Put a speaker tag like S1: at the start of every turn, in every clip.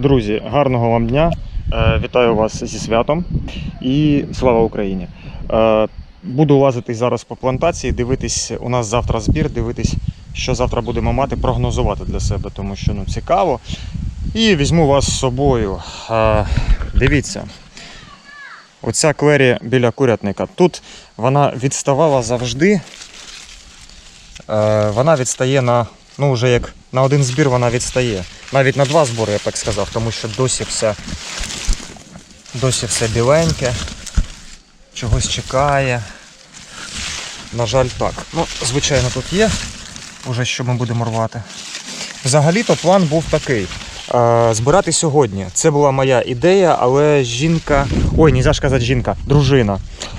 S1: Друзі, гарного вам дня. Е, Вітаю вас зі святом і слава Україні. Е, Буду лазити зараз по плантації, дивитись, у нас завтра збір, дивитись, що завтра будемо мати, прогнозувати для себе, тому що ну, цікаво. І візьму вас з собою. Е, Дивіться. Оця клері біля курятника. Тут вона відставала завжди. Вона відстає на, ну, вже як на один збір вона відстає. Навіть на два збори, я б так сказав, тому що досі все, досі все біленьке, чогось чекає. На жаль, так. Ну, звичайно, тут є, уже що ми будемо рвати. Взагалі-то план був такий. е, Збирати сьогодні. Це була моя ідея, але жінка. Ой, нельзя ж казати жінка, дружина.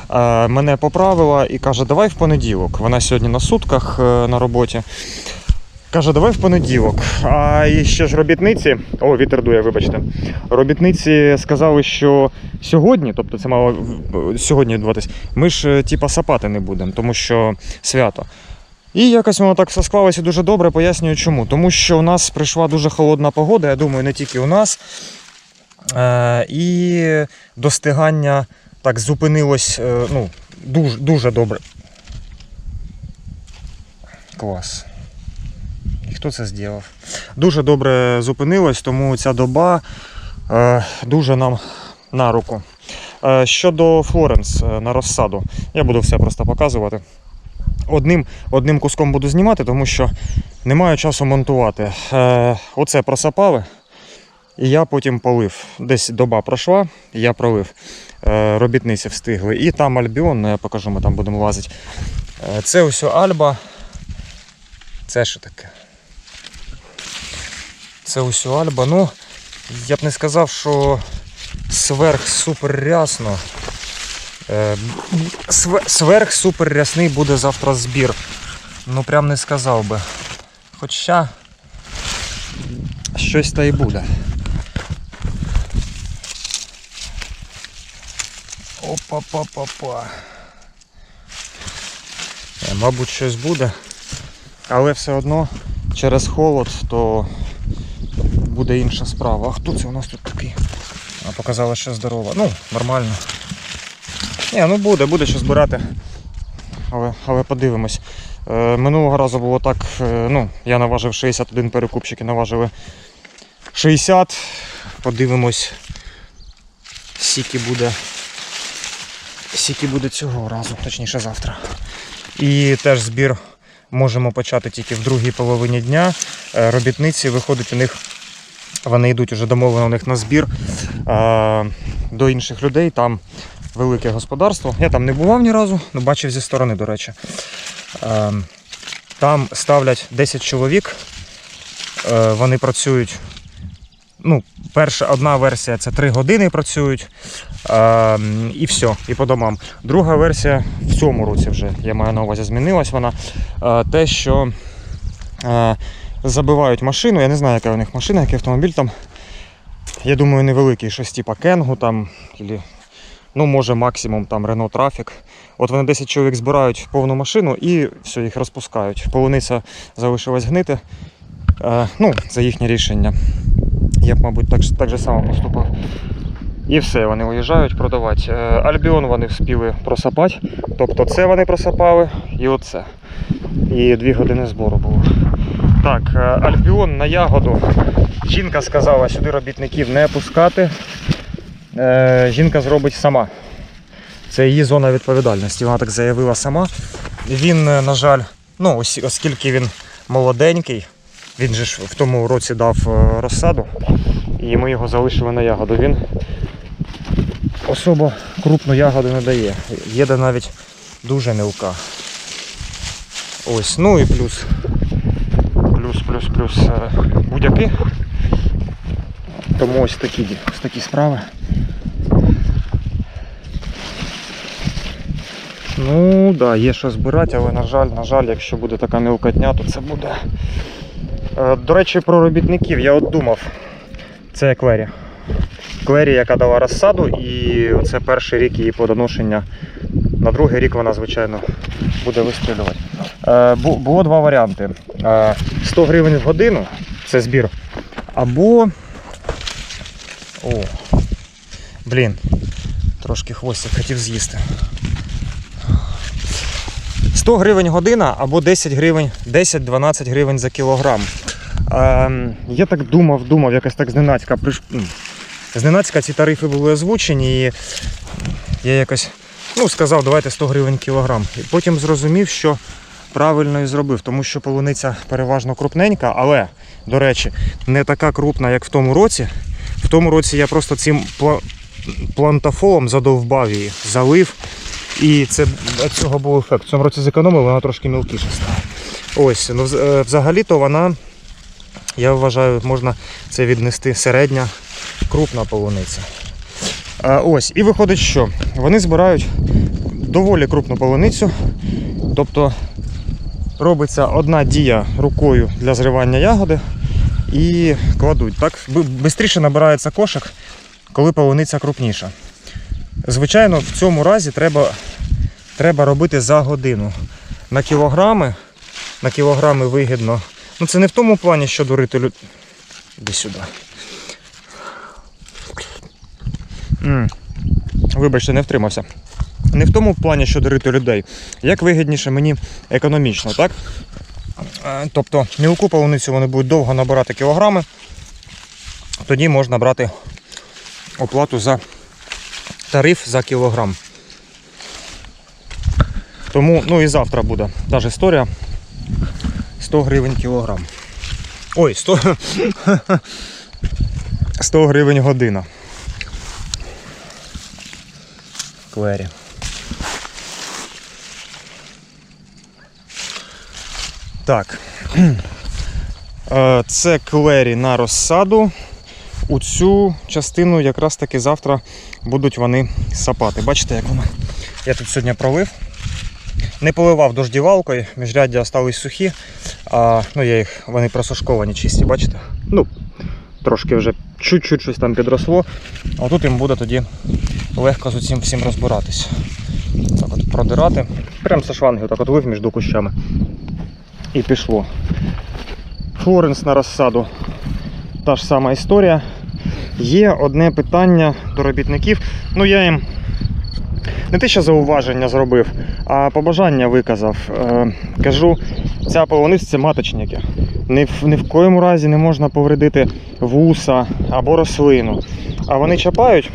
S1: е, Мене поправила і каже, давай в понеділок. Вона сьогодні на сутках е, на роботі. Каже, давай в понеділок. А і ще ж робітниці. О, вітер дує, вибачте. Робітниці сказали, що сьогодні, тобто це мало сьогодні відбуватись, ми ж е, типа сапати не будемо, тому що свято. І якось воно так все склалося дуже добре, пояснюю чому. Тому що у нас прийшла дуже холодна погода, я думаю, не тільки у нас. Е, і достигання так зупинилось е, ну, дуже, дуже добре. Клас. Хто це зробив? Дуже добре зупинилось, тому ця доба е, дуже нам на руку. Е, щодо Флоренс е, на розсаду, я буду все просто показувати. Одним, одним куском буду знімати, тому що не маю часу монтувати. Оце просапали, і я потім полив. Десь доба пройшла, я пролив. Робітниці встигли. І там Альбіон, ну, я покажу, ми там будемо лазити. Це ось Альба. Це що таке? Це ось Альба. Ну, я б не сказав, що сверх супер рясно. Е, Сверх супер рясний буде завтра збір. Ну прям не сказав би. Хоча щось та й буде. Опа-па-па-па. Е, Мабуть, щось буде. Але все одно через холод то буде інша справа. А хто це у нас тут такий? А показала, що здорова. Ну, нормально. Ні, ну буде, буде що збирати. Але, але подивимось. Е, минулого разу було так, е, ну, я наважив 61 перекупщики наважили 60. Подивимось, скільки буде. Скільки буде цього разу, точніше завтра. І теж збір можемо почати тільки в другій половині дня. Е, Робітниці виходить у них, вони йдуть уже домовлено у них на збір е, до інших людей. Там велике господарство. Я там не бував ні разу, але бачив зі сторони, до речі. Е, Там ставлять 10 чоловік. Е, Вони працюють. Ну, перша одна версія це 3 години працюють. Е, і все, і по домам. Друга версія в цьому році вже, я маю на увазі, змінилась вона. Е, те, що е, забивають машину, я не знаю, яка у них машина, який автомобіль там. Я думаю, невеликий, щось типа Кенгу там, ілі, ну може максимум там Renault Traffic. От вони 10 чоловік збирають повну машину і все, їх розпускають. Полуниця залишилась гнити. Е, ну, це їхнє рішення. Я б, мабуть, так, так же само поступив. І все, вони уїжджають продавати. Е, Альбіон вони вспіли просапати. Тобто це вони просапали і оце. І дві години збору було. Так, е, Альбіон на ягоду. Жінка сказала сюди робітників не пускати. Е, Жінка зробить сама. Це її зона відповідальності. Вона так заявила сама. Він, е, на жаль, ну, оскільки він молоденький, він же ж в тому році дав розсаду, і ми його залишили на ягоду. Він особо крупну ягоду не дає. Їде навіть дуже мілка. Ось, ну і плюс. Плюс, е, будь-які. Тому ось такі, ось такі справи. Ну, так, да, є що збирати, але на жаль, на жаль, якщо буде така мілкотня, то це буде. Е, До речі, про робітників я от думав. Це Клері. Клері, яка дала розсаду, і це перший рік її плодоношення. На другий рік вона, звичайно, буде вистрілювати. Е, було два варіанти: 100 гривень в годину це збір. Або О. Блін. Трошки хвостик хотів з'їсти. 100 гривень година або 10 гривень, 10-12 гривень за кілограм. Ем, я так думав, думав, якось так зненацька. Зненацька ці тарифи були озвучені, і я якось ну, сказав, давайте 100 гривень кілограм. І потім зрозумів, що правильно і зробив, тому що полуниця переважно крупненька, але, до речі, не така крупна, як в тому році. В тому році я просто цим плантафолом задовбав її, залив. І це від цього був ефект. В цьому році зекономив, вона трошки мілкіша стала. Ось, ну, е, взагалі-то вона, я вважаю, можна це віднести середня крупна полуниця. Ось, і виходить, що вони збирають доволі крупну полуницю. Тобто робиться одна дія рукою для зривання ягоди і кладуть. Так, швидше набирається кошик, коли полуниця крупніша. Звичайно, в цьому разі треба, треба робити за годину. На кілограми, на кілограми вигідно. Ну це не в тому плані, що дурити люд... Іди сюди. М. Вибачте, не втримався. Не в тому плані, що дурити людей. Як вигідніше мені економічно, так? Е, Тобто мілку полуницю вони будуть довго набирати кілограми, тоді можна брати оплату за тариф за кілограм. Тому, ну і завтра буде та ж історія. 100 гривень кілограм. Ой, 100, 100 гривень година. Клері. Так. Е, Це клері на розсаду. У цю частину якраз таки завтра будуть вони сапати. Бачите, як воно? Я тут сьогодні пролив. Не поливав дождівалкою, міжряддя остались сухі, а ну, я їх, вони просушковані чисті, бачите? Ну, трошки вже чуть-чуть щось там підросло. А тут їм буде тоді легко з цим всім розбиратись. Так от продирати. Прям со шланги так от лив між кущами. І пішло. Флоренс на розсаду. Та ж сама історія. Є одне питання до робітників. Ну, я їм не те, що зауваження зробив, а побажання виказав. Е, кажу, ця полуниця це маточники. Ні в, ні в коєму разі не можна повредити вуса або рослину. А вони чапають,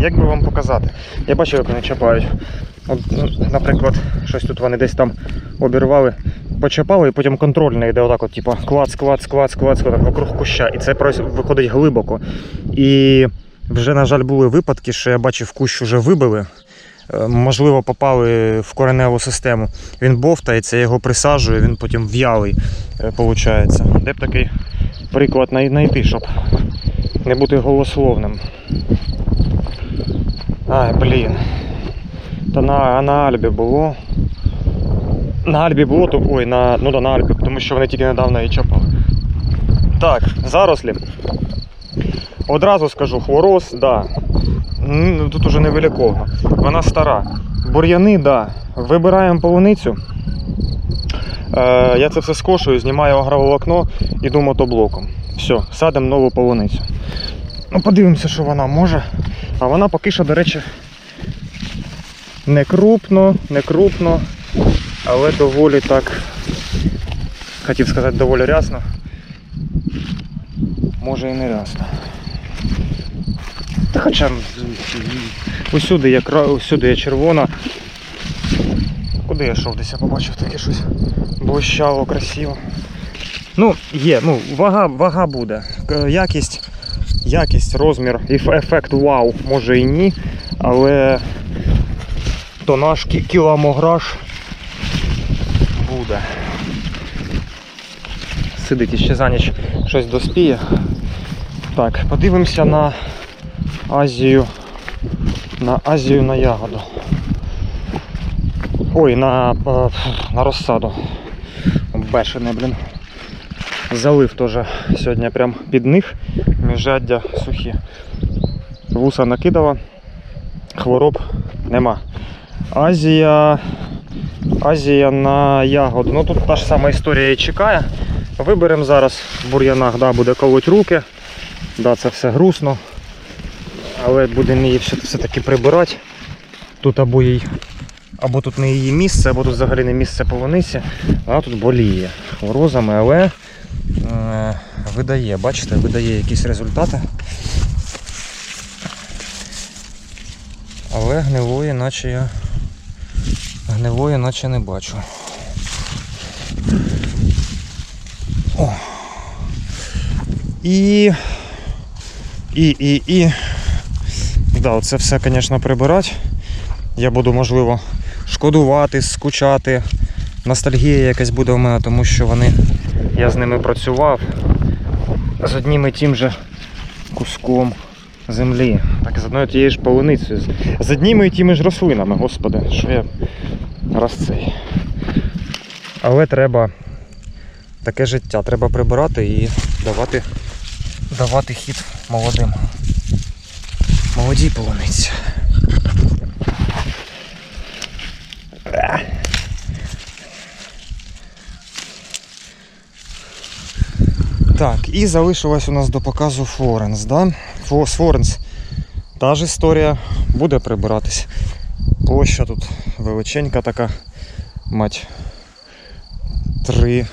S1: як би вам показати? Я бачив, як вони чапають. Ну, наприклад, щось тут вони десь там обірвали, почапали, і потім контрольне йде отак, от, типу, клац, клац, клац, клац, клац, вокруг куща. І це виходить глибоко. І вже, на жаль, були випадки, що я бачив, кущ вже вибили. Е, Можливо, попали в кореневу систему. Він бовтається, я його присаджую, він потім в'ялий, виходить. Де б такий приклад знайти, щоб не бути голословним. Ай, блін. Та на, на Альбі було. На Альбі було, то ой, на, ну да, на Альбі, тому що вони тільки недавно її чапали. Так, зарослі. Одразу скажу, хвороз, да. М, Тут уже невеликовно. Вона стара. Бур'яни, да. Вибираємо полуницю. Е, я це все скошую, знімаю агроволокно, іду мотоблоком. Все, садимо нову полуницю. Ну, подивимося, що вона може. А вона поки що, до речі, не крупно, не крупно, але доволі так, хотів сказати, доволі рясно. Може і не рясно. Та хоча усюди є, кра- усюди є червона. Куди я йшов? Десь я побачив таке щось блищало, красиво. Ну, є, ну, вага, вага буде. Якість, якість, розмір, ефект вау, може і ні, але тонаж кі- кілограш буде. Сидить іще за ніч щось доспіє. Так, подивимося на Азію. На Азію на ягоду. Ой, на, е, на розсаду. Бешене, блін. Залив теж сьогодні прям під них. Міжжаддя сухі. Вуса накидала. Хвороб нема. Азія. Азія на ягоду. Ну тут та ж сама історія і чекає. Виберемо зараз в бур'янах, да, буде колоть руки. Да, це все грустно. Але будемо її все- все-таки прибирати. Тут або їй. Або тут не її місце, або тут взагалі не місце полуниці. Вона тут боліє хворозами, але е, видає, бачите, видає якісь результати. Але гнилої, наче я. Гнилої, наче не бачу. О. І. І, і, і. Да, оце все, звісно, прибирати. Я буду, можливо, шкодувати, скучати. Ностальгія якась буде у мене, тому що вони. Я з ними працював з одним і тим же куском землі. Так, з одною тією ж полуницею. З одніми і тими ж рослинами, господи, що я раз цей. Але треба таке життя, треба прибирати і давати, давати хід молодим. Молодій полуниці. Так, і залишилась у нас до показу Флоренс. Да? Флоренс та ж історія буде прибиратись. Площа тут величенька така, мать 3,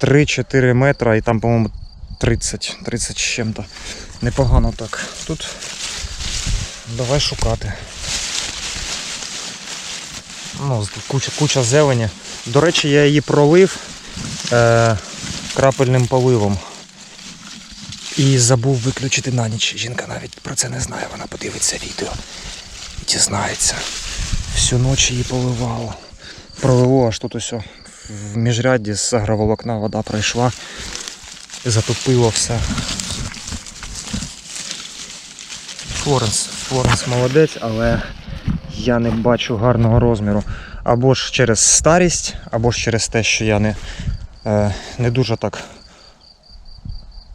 S1: 3-4 метра і там, по-моєму, 30, 30 з чим-то. Непогано так. Тут давай шукати. Ну, куча, куча зелені. До речі, я її пролив е, крапельним поливом. І забув виключити на ніч. Жінка навіть про це не знає, вона подивиться відео і дізнається. Всю ніч її поливало. Пролило аж тут ось в міжрядді з агроволокна вода пройшла. Затопило все. Флоренс, Флоренс молодець, але я не бачу гарного розміру. Або ж через старість, або ж через те, що я не, е, не дуже так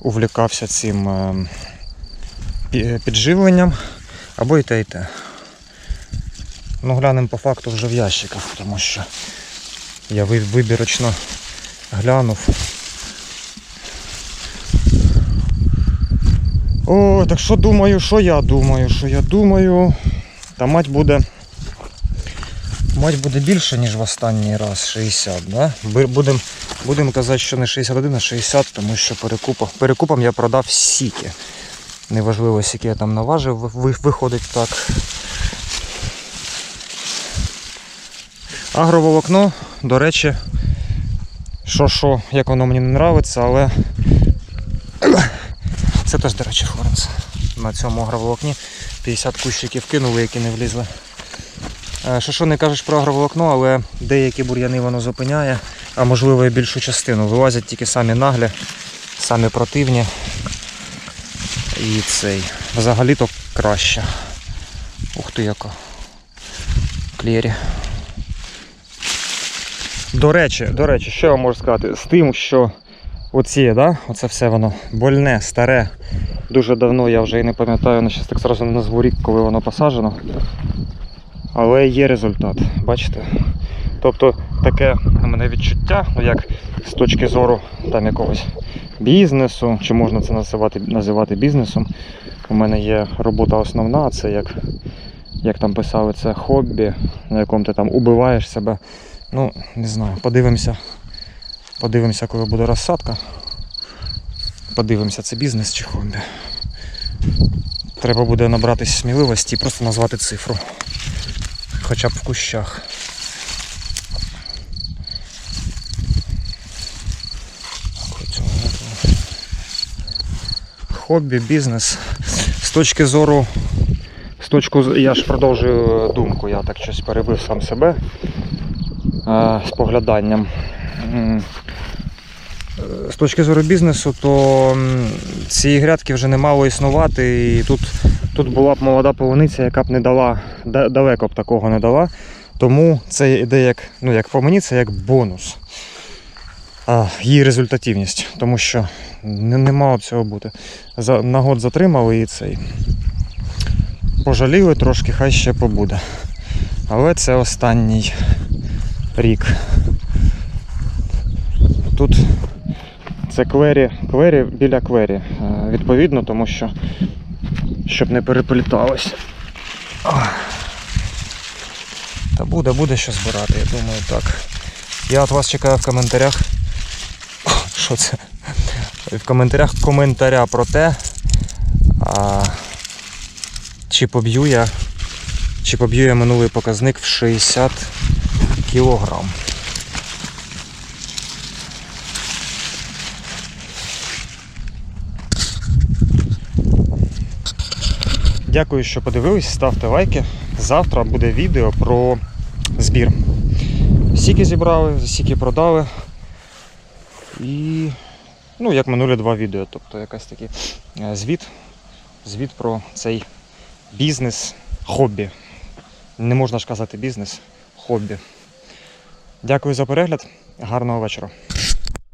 S1: увлікався цим е, підживленням, або і те, і те. Ну, глянемо по факту вже в ящиках, тому що я вибірочно глянув. О, так що думаю, що я думаю, що я думаю. Та мать буде. Мать буде більше, ніж в останній раз 60, да? Будемо будем казати, що не 61, а 60, тому що перекупом, перекупом я продав сіки. Неважливо, скільки я там наважив, виходить так. Агроволокно, до речі, що що, як воно мені не подобається, але це теж, до речі, Флоренс. На цьому агроволокні 50 кущиків кинули, які не влізли. Е, Що що не кажеш про агроволокно, але деякі бур'яни воно зупиняє, а можливо і більшу частину. Вилазять тільки самі наглі, самі противні. І цей. Взагалі-то краще. Ух ти яка. Клєрі. До речі, до речі, що я можу сказати? З тим, що оці, да, оце все воно больне, старе. Дуже давно я вже і не пам'ятаю, на так зразу не назву рік, коли воно посаджено. Але є результат, бачите? Тобто таке у мене відчуття, ну як з точки зору там якогось бізнесу, чи можна це називати, називати бізнесом. У мене є робота основна, це як, як там писали, це хобі, на якому ти там убиваєш себе. Ну, не знаю, подивимося. Подивимося, коли буде розсадка. Подивимося, це бізнес чи хобі. Треба буде набратися сміливості і просто назвати цифру. Хоча б в кущах. Хобі, бізнес. З точки зору. З точки, я ж продовжую думку, я так щось перебив сам себе спогляданням. Е, З точки зору бізнесу, то м, ці грядки вже не мало існувати. І тут, тут була б молода полуниця, яка б не дала, далеко б такого не дала. Тому це йде як, ну як по мені, це як бонус. А, її результативність, тому що не, не мало б цього бути. За, на год затримали і цей. Пожаліли трошки, хай ще побуде. Але це останній рік. Тут це квері, квері біля квері. е, Відповідно, тому що щоб не перепліталося. Ах. Та буде, буде що збирати, я думаю, так. Я від вас чекаю в коментарях. Що це? В коментарях коментаря про те, а, чи поб'ю я, чи поб'ю я минулий показник в 60 кілограм. Дякую, що подивились. Ставте лайки. Завтра буде відео про збір. Скільки зібрали, скільки продали. І ну, як минулі два відео. Тобто якась такий е, звіт. Звіт про цей бізнес, хобі. Не можна ж казати бізнес, хобі. Дякую за перегляд. Гарного вечора.